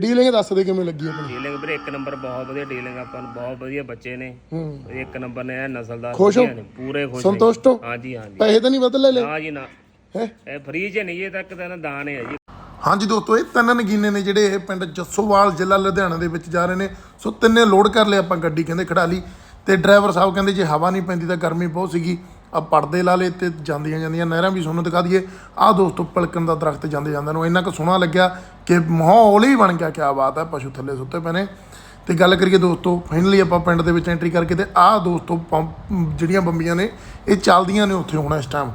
Dealing ਦੱਸ ਦੇ ਕਿਵੇਂ ਲੱਗੀ ਆਪਣੀ? ਡੀਲਿੰਗ ਵੀਰੇ ਇੱਕ ਨੰਬਰ ਬਹੁਤ ਵਧੀਆ ਡੀਲਿੰਗ ਆਪਾਂ ਨੂੰ ਬਹੁਤ ਵਧੀਆ ਬੱਚੇ ਨੇ। ਹੂੰ। ਇੱਕ ਨੰਬਰ ਨੇ ਇਹ ਨਸਲਦਾਰ ਖੁਸ਼ ਹੋ? ਵਧੀਆ ਨੇ, ਪੂਰੇ ਖੁਸ਼ ਨੇ। ਸੰਤੁਸ਼ਟ ਹੋ? ਹਾਂਜੀ ਹਾਂਜੀ। ਪੈਸੇ ਤਾਂ ਨਹੀਂ ਵੱਧ ਲੈ ਲਏ? ਨਾ ਜੀ ਨਾ। ਹੈ? ਇਹ ਫ੍ਰੀ ਚ ਨਹੀਂ ਇਹ ਤੱਕ ਤਾਂ ਦਾਨ ਹੈ ਜੀ। ਹਾਂਜੀ ਦੋਸਤੋ ਇਹ ਤਿੰਨ ਨਗੀਨੇ ਨੇ ਜਿਹੜੇ ਇਹ ਪਿੰਡ ਜੱਸੋਵਾਲ ਜ਼ਿਲ੍ਹਾ ਲੁਧਿਆਣਾ ਦੇ ਵਿੱਚ ਜਾ ਰਹੇ ਨੇ। ਸੋ ਤਿੰਨੇ ਲੋਡ ਕਰ ਲਏ ਆਪਾਂ ਗੱਡੀ ਕਹਿੰਦੇ ਖੜਾ ਲਈ। ਤੇ ਡਰਾਈਵਰ ਸਾਹਿਬ ਕਹਿੰਦੇ ਜੇ ਹਵਾ ਨਹੀਂ ਪੈਂਦੀ ਤਾਂ ਗਰਮੀ ਬਹੁਤ ਸੀਗੀ। ਆ ਪਰਦੇ ਲਾ ਲਏ ਤੇ ਜਾਂਦੀਆਂ ਜਾਂਦੀਆਂ ਨਹਿਰਾਂ ਵੀ ਤੁਹਾਨੂੰ ਦਿਖਾ ਦਈਏ। ਆਹ ਦੋਸਤੋ ਪਲਕਣ ਦਾ ਦਰਖਤ ਜਾਂਦੇ ਜਾਂਦੇ ਨੂੰ ਇੰਨਾ ਕੁ ਸੋਹਣਾ ਲੱਗਿਆ ਕਿ ਮਾਹੌਲ ਹੀ ਬਣ ਗਿਆ, ਕਿਆ ਬਾਤ ਹੈ, ਪਸ਼ੂ ਥੱਲੇ ਸੁੱਤੇ ਪਏ ਨੇ। ਤੇ ਗੱਲ ਕਰੀਏ ਦੋਸਤੋ ਫਾਈਨਲੀ ਆਪਾਂ ਪਿੰਡ ਦੇ ਵਿੱਚ ਐਂਟਰੀ ਕਰਕੇ ਤੇ ਆਹ ਦੋਸਤੋ ਪੰਪ, ਜਿਹੜੀਆਂ ਬੰਬੀਆਂ ਨੇ, ਇਹ ਚੱਲਦੀਆਂ ਨੇ ਉੱਥੇ ਹੁਣ ਇਸ ਟਾਈਮ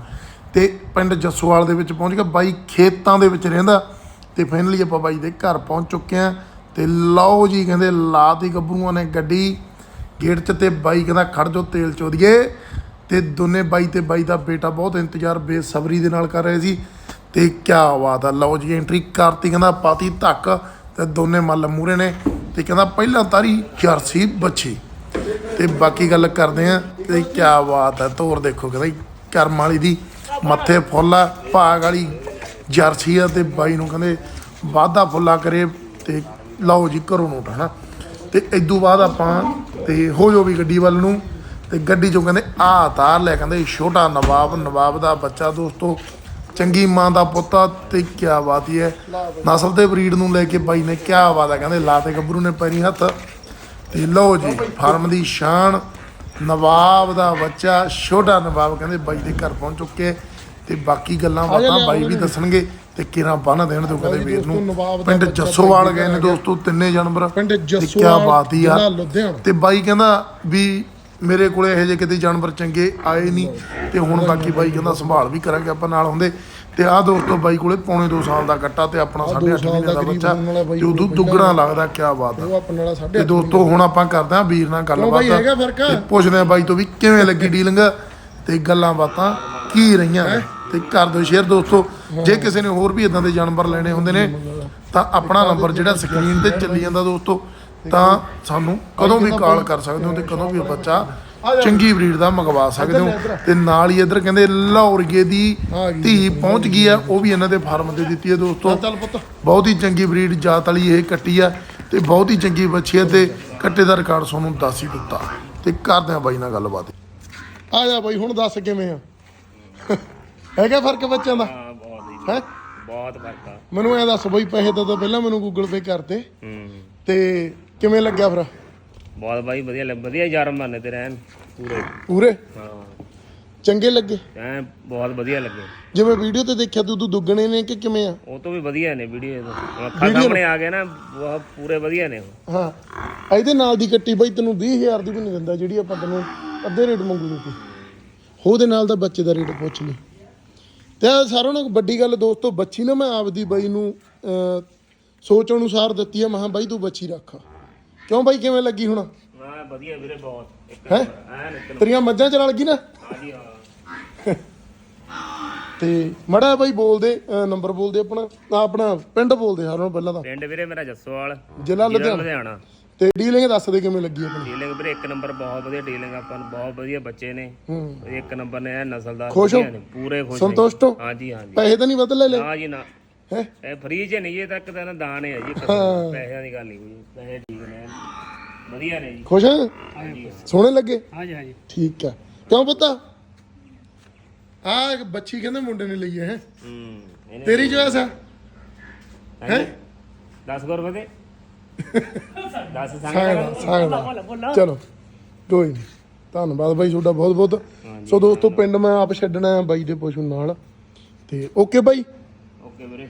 ਤੇ ਪਿੰਡ ਜੱਸੋਵਾਲ ਦੇ ਵਿੱਚ ਪਹੁੰਚ ਗਿਆ, ਬਾਈ ਖੇਤਾਂ ਦੇ ਵਿੱਚ ਰਹਿੰਦਾ। ਤੇ ਫਾਈਨਲੀ ਆਪਾਂ ਬਾਈ ਦੇ ਘਰ ਪਹੁੰਚ ਚੁੱਕੇ ਆ ਤੇ ਲਓ ਜੀ ਕਹਿੰਦੇ ਲਾਤੀ ਗੱਭਰੂਆਂ ਨੇ ਗੱਡੀ। ਗੇਟ 'ਚ ਤੇ ਬਾਈ ਕਹਿੰਦਾ ਖੜ ਜੋ ਤੇਲ ਚੋਦੀਏ। ਤੇ ਦੋਨੇ ਬਾਈ ਤੇ ਬਾਈ ਦਾ ਬੇਟਾ ਬਹੁਤ ਇੰਤਜ਼ਾਰ ਬੇਸਬਰੀ ਦੇ ਨਾਲ ਕਰ ਰਹੇ ਸੀ ਤੇ ਕਿਆ ਬਾਤ ਆ। ਲਓ ਜੀ ਐਂਟਰੀ ਕਰਤੀ ਕਹਿੰਦਾ ਪਾਤੀ ਧੱਕ ਤੇ ਦੋਨੇ ਮੱਲ ਮੂਰੇ ਨੇ ਤੇ ਕਹਿੰਦਾ ਪਹਿਲਾਂ ਤਾਰੀ ਜਰਸੀ ਬੱਚੀ। ਤੇ ਬਾਕੀ ਗੱਲ ਕਰਦੇ ਆ ਤੇ ਕਿਆ ਬਾਤ ਹੈ ਤੋਰ ਦੇਖੋ ਕਹਿੰਦਾ ਜੀ, ਕਰਮ ਵਾਲੀ ਦੀ ਮੱਥੇ ਫੁੱਲ ਆ ਭਾਗ ਵਾਲੀ ਜਰਸੀ ਆ ਤੇ ਬਾਈ ਨੂੰ ਕਹਿੰਦੇ ਵਾਧਾ ਫੁੱਲਾ ਕਰੇ ਤੇ ਲਓ ਜੀ ਘਰੋਂ ਨੂੰ ਹਨਾ। ਤੇ ਇਦੋਂ ਬਾਅਦ ਆਪਾਂ ਤੇ ਹੋ ਜੋ ਵੀ ਗੱਡੀ ਵੱਲ ਨੂੰ। ਤੇ ਗੱਡੀ ਚੋਂ ਕਹਿੰਦੇ ਆ ਤਾਰ ਲੈ ਕਹਿੰਦੇ ਛੋਟਾ ਨਵਾਬ ਨਵਾਬ ਦਾ ਬੱਚਾ ਦੋਸਤੋ ਚੰਗੀ ਮਾਂ ਦਾ ਪੁੱਤਾ ਤੇ ਕਿਆ ਬਾਤ ਹੀ ਹੈ। ਨਸਲ ਤੇ ਬਰੀਡ ਨੂੰ ਲੈ ਕੇ ਬਾਈ ਨੇ ਕਿਆ ਬਾਤ ਹੈ? ਕਹਿੰਦੇ ਲਾ ਤੇ ਗੱਭਰੂ ਨੇ ਪੈਰੀ ਹੱਥ। ਤੇ ਲਓ ਜੀ ਫਾਰਮ ਦੀ ਸ਼ਾਨ ਨਵਾਬ ਦਾ ਬੱਚਾ ਛੋਟਾ ਨਵਾਬ ਕਹਿੰਦੇ ਬਾਈ ਦੇ ਘਰ ਪਹੁੰਚ ਚੁੱਕੇ। ਤੇ ਬਾਕੀ ਗੱਲਾਂ ਬਾਤਾਂ ਬਾਈ ਵੀ ਦੱਸਣਗੇ ਤੇ ਕਿਰਾਂ ਬੰਨ ਦੇਣ ਤੋਂ ਕਦੇ ਵੀਰ ਨੂੰ। ਪਿੰਡ ਜੱਸੋਵਾਲ ਗਏ ਨੇ ਦੋਸਤੋ ਤਿੰਨੇ ਜਾਨਵਰ। ਪਿੰਡ ਜੱਸੋਵਾਲ ਬਾਤ ਹੀ ਆ। ਜ਼ਿਲ੍ਹਾ ਲੁਧਿਆਣਾ। ਤੇ ਬਾਈ ਕਹਿੰਦਾ ਵੀ ਮੇਰੇ ਕੋਲੇ ਇਹੋ ਜਿਹੇ ਕਿਤੇ ਜਾਨਵਰ ਚੰਗੇ ਆਏ ਨਹੀਂ ਤੇ ਹੁਣ ਬਾਕੀ ਬਾਈ ਕਹਿੰਦਾ ਸੰਭਾਲ ਵੀ ਕਰਾਂਗੇ ਆਪਾਂ ਨਾਲ ਹੁੰਦੇ। ਤੇ ਆਹ ਦੋਸਤੋ ਬਾਈ ਕੋਲੇ ਪੌਣੇ 2 ਸਾਲ ਦਾ ਕੱਟਾ ਤੇ ਆਪਣਾ 8.5 ਸਾਲ ਮਹੀਨੇ ਦਾ ਬੱਚਾ। ਤੇ ਉਦੋਂ ਦੁੱਗਣਾ ਲੱਗਦਾ ਕਿਆ ਬਾਤ ਆ। ਉਹ ਆਪਣੇ ਨਾਲ ਤੇ ਦੋਸਤੋ ਹੁਣ ਆਪਾਂ ਕਰਦੇ ਆਂ ਵੀਰ ਨਾਲ ਗੱਲਬਾਤ? ਤੇ ਪੁੱਛਦੇ ਆਂ ਬਾਈ ਤੋਂ ਵੀ ਕਿਵੇਂ ਲੱਗੀ ਡੀਲਿੰਗ ਤੇ ਗੱਲਾਂ ਬਾਤਾਂ ਕੀ ਰਹੀਆਂ ਨੇ। ਤੇ ਕਰ ਦਿਓ ਸ਼ੇਅਰ ਦੋਸਤੋ ਜੇ ਕਿਸੇ ਨੇ ਹੋਰ ਵੀ ਇਦਾਂ ਦੇ ਜਾਨਵਰ ਲੈਣੇ ਹੁੰਦੇ ਨੇ ਤਾਂ ਆਪਣਾ ਨੰਬਰ ਜਿਹੜਾ ਸਕਰੀਨ ਤੇ ਚੱਲੀ ਜਾਂਦਾ ਦੋਸਤੋ। ਤਾਂ ਸਾਨੂੰ ਕਦੋਂ ਵੀ ਕਾਲ ਕਰ ਸਕਦੇ ਹੋ ਤੇ ਕਦੋਂ ਵੀ ਬੱਚਾ ਚੰਗੀ ਬਰੀਡ ਦਾ ਮੰਗਵਾ ਸਕਦੇ ਹੋ। ਤੇ ਨਾਲ ਹੀ ਇੱਧਰ ਕਹਿੰਦੇ ਲਾਹੌਰੀਏ ਦੀ ਧੀ ਪਹੁੰਚ ਗਈ ਆ ਉਹ ਵੀ ਇਹਨਾਂ ਦੇ ਫਾਰਮ ਤੇ ਦਿੱਤੀ ਹੈ ਦੋਸਤੋ। ਬਹੁਤ ਹੀ ਚੰਗੀ ਬਰੀਡ ਜਾਤ ਵਾਲੀ ਇਹ ਕੱਟੀ ਆ ਤੇ ਬਹੁਤ ਹੀ ਚੰਗੀ ਬੱਚੀ ਹੈ ਤੇ ਕੱਟੇ ਦਾ ਰਿਕਾਰਡ ਤੁਹਾਨੂੰ ਦੱਸ ਹੀ ਦਿੱਤਾ। ਤੇ ਕਰਦੇ ਆ ਬਾਈ ਨਾਲ ਗੱਲਬਾਤ। ਆ ਜਾ ਬਾਈ ਹੁਣ ਦੱਸ ਕਿਵੇਂ ਆ? ਹੈਗਾ ਫ਼ਰਕ ਬੱਚਿਆਂ ਦਾ? ਹਾਂ ਬਹੁਤ ਜੀ। ਹੈ? ਬਹੁਤ ਫ਼ਰਕ ਆ। ਮੈਨੂੰ ਐ ਦੱਸ ਬਾਈ ਪੈਸੇ ਤਾਂ ਤਾਂ ਪਹਿਲਾਂ ਮੈਨੂੰ ਗੂਗਲ ਪੇ ਕਰਤੇ। ਹੂੰ। ਤੇ ਕਿਵੇਂ ਲੱਗਿਆ ਫਿਰ? ਬਹੁਤ ਬਾਈ ਵਧੀਆ ਲੱਗ ਵਧੀਆ ਯਾਰ ਮੰਨੇ ਤੇ ਰਹਿਣ। ਪੂਰੇ। ਪੂਰੇ? ਹਾਂ। ਚੰਗੇ ਲੱਗੇ? ਐ ਬਹੁਤ ਵਧੀਆ ਲੱਗੇ। ਜਿਵੇਂ ਵੀਡੀਓ ਤੇ ਦੇਖਿਆ ਤੂੰ ਤੂੰ ਦੁੱਗਣੇ ਨੇ ਕਿ ਕਿਵੇਂ ਆ? ਉਹ ਤੋਂ ਵੀ ਵਧੀਆ ਨੇ ਵੀਡੀਓ ਹੁਣ ਅੱਖਾਂ ਸਾਹਮਣੇ ਆ ਗਏ ਨਾ ਬਹੁਤ ਪੂਰੇ ਵਧੀਆ ਨੇ ਉਹ। ਹਾਂ। ਇਹਦੇ ਨਾਲ ਦੀ ਕੱਟੀ ਬਾਈ ਤੈਨੂੰ 20000 ਦੀ ਵੀ ਨਹੀਂ ਦਿੰਦਾ ਜਿਹੜੀ ਆਪਾਂ ਤੈਨੂੰ ਅੱਧੇ ਰੇਟ ਮੰਗੂ ਨੂੰ ਉਹਦੇ ਨਾਲ ਦਾ ਬੱਚੇ ਦਾ ਰੇਟ ਪੁੱਛ ਲਈ। ਤੇ ਸਾਰਿਆਂ ਨਾਲੋਂ ਵੱਡੀ ਗੱਲ ਦੋਸਤੋ ਬੱਚੀ ਨਾ ਮੈਂ ਆਪਦੀ ਬਾਈ ਨੂੰ ਸੋਚ ਅਨੁਸਾਰ ਦਿੱਤੀ ਹੈ ਮਹਾਂ ਬਾਈ ਤੂੰ ਬੱਚੀ ਰੱਖ। ਕਿਉਂ ਬਾਈ ਕਿਵੇਂ ਲੱਗੀ ਹੁਣ? ਹਾਂ ਵਧੀਆ ਵੀਰੇ ਬਹੁਤ। ਇੱਕ ਹੈਂ? ਐਨ ਇੱਕ ਤੇਰੀਆਂ ਮੱਝਾਂ ਚ ਰਲ ਗਈ ਨਾ? ਹਾਂਜੀ ਹਾਂ। ਤੇ ਮੜਾ ਬਾਈ ਬੋਲਦੇ ਅਹ, ਨੰਬਰ ਬੋਲਦੇ ਆਪਣਾ ਆਹ ਆਪਣਾ ਪਿੰਡ ਬੋਲਦੇ ਸਾਰਿਆਂ ਨਾਲੋਂ ਪਹਿਲਾਂ ਤਾਂ। ਪਿੰਡ ਵੀਰੇ ਮੇਰਾ ਜੱਸੋਵਾਲ ਜ਼ਿਲ੍ਹਾ ਲੁਧਿਆਣਾ। ਲੁਧਿਆਣਾ। ਤੇ ਡੀਲਿੰਗ ਦੱਸ ਦੇ ਕਿਵੇਂ ਲੱਗੀ ਆਪਣੀ? ਡੀਲਿੰਗ ਵੀਰੇ ਇੱਕ ਨੰਬਰ ਬਹੁਤ ਵਧੀਆ ਡੀਲਿੰਗ ਆਪਾਂ ਨੂੰ ਬਹੁਤ ਵਧੀਆ ਬੱਚੇ ਨੇ। ਹੂੰ। ਇੱਕ ਨੰਬਰ ਨੇ ਇਹ ਨਸਲਦਾਰ ਖੁਸ਼ ਹੋ? ਵਧੀਆ ਨੇ, ਪੂਰੇ ਖੁਸ਼ ਨੇ। ਸੰਤੁਸ਼ਟ ਹੋ? ਹਾਂਜੀ ਹਾਂਜੀ। ਪੈਸੇ ਤਾਂ ਨਹੀਂ ਵੱਧ ਲੈ ਲਏ? ਨਾ ਜੀ ਨਾ। ਹੈ? ਇਹ ਫ੍ਰੀ ਚ ਨਹੀਂ ਇਹ ਤੱਕ ਤਾਂ ਦਾਨ ਹੈ ਜੀ ਪੈਸਿਆਂ ਦੀ ਗੱਲ ਨਹੀਂ ਕੋਈ ਪੈਸੇ ਠੀਕ ਨੇ। ਵਧੀਆ ਨੇ ਜੀ। ਖੁਸ਼ ਹੈ ਹਾਂਜੀ। ਸੋਹਣੇ ਲੱਗੇ? ਹਾਂਜੀ ਹਾਂਜੀ। ਠੀਕ ਆ। ਕਿਉਂ ਪਤਾ? ਆ ਇੱਕ ਬੱਚੀ ਕਹਿੰਦੇ ਮੁੰਡੇ ਨੇ ਲਈ ਹੈ ਹੂੰ? ਇਹਨੇ ਤੇਰੀ ਚੋਇਸ ਆ? ਹੈ? 10 ਗੁਰ ਬਦੇ 10 ਸੰਗ ਸਾਗਦਾ ਸਾਗਦਾ ਚਲੋ ਕੋਈ ਨਹੀਂ। ਧੰਨਵਾਦ ਬਾਈ ਤੁਹਾਡਾ ਬਹੁਤ ਬਹੁਤ ਸੋ ਦੋਸਤੋ ਪਿੰਡ ਮੈਂ ਆਪ ਛੱਡਣਾ ਹੈ ਬਾਈ ਦੇ ਪਸ਼ੂ ਨਾਲ। ਤੇ ਓਕੇ ਬਾਈ। ਓਕੇ ਵੀਰੇ।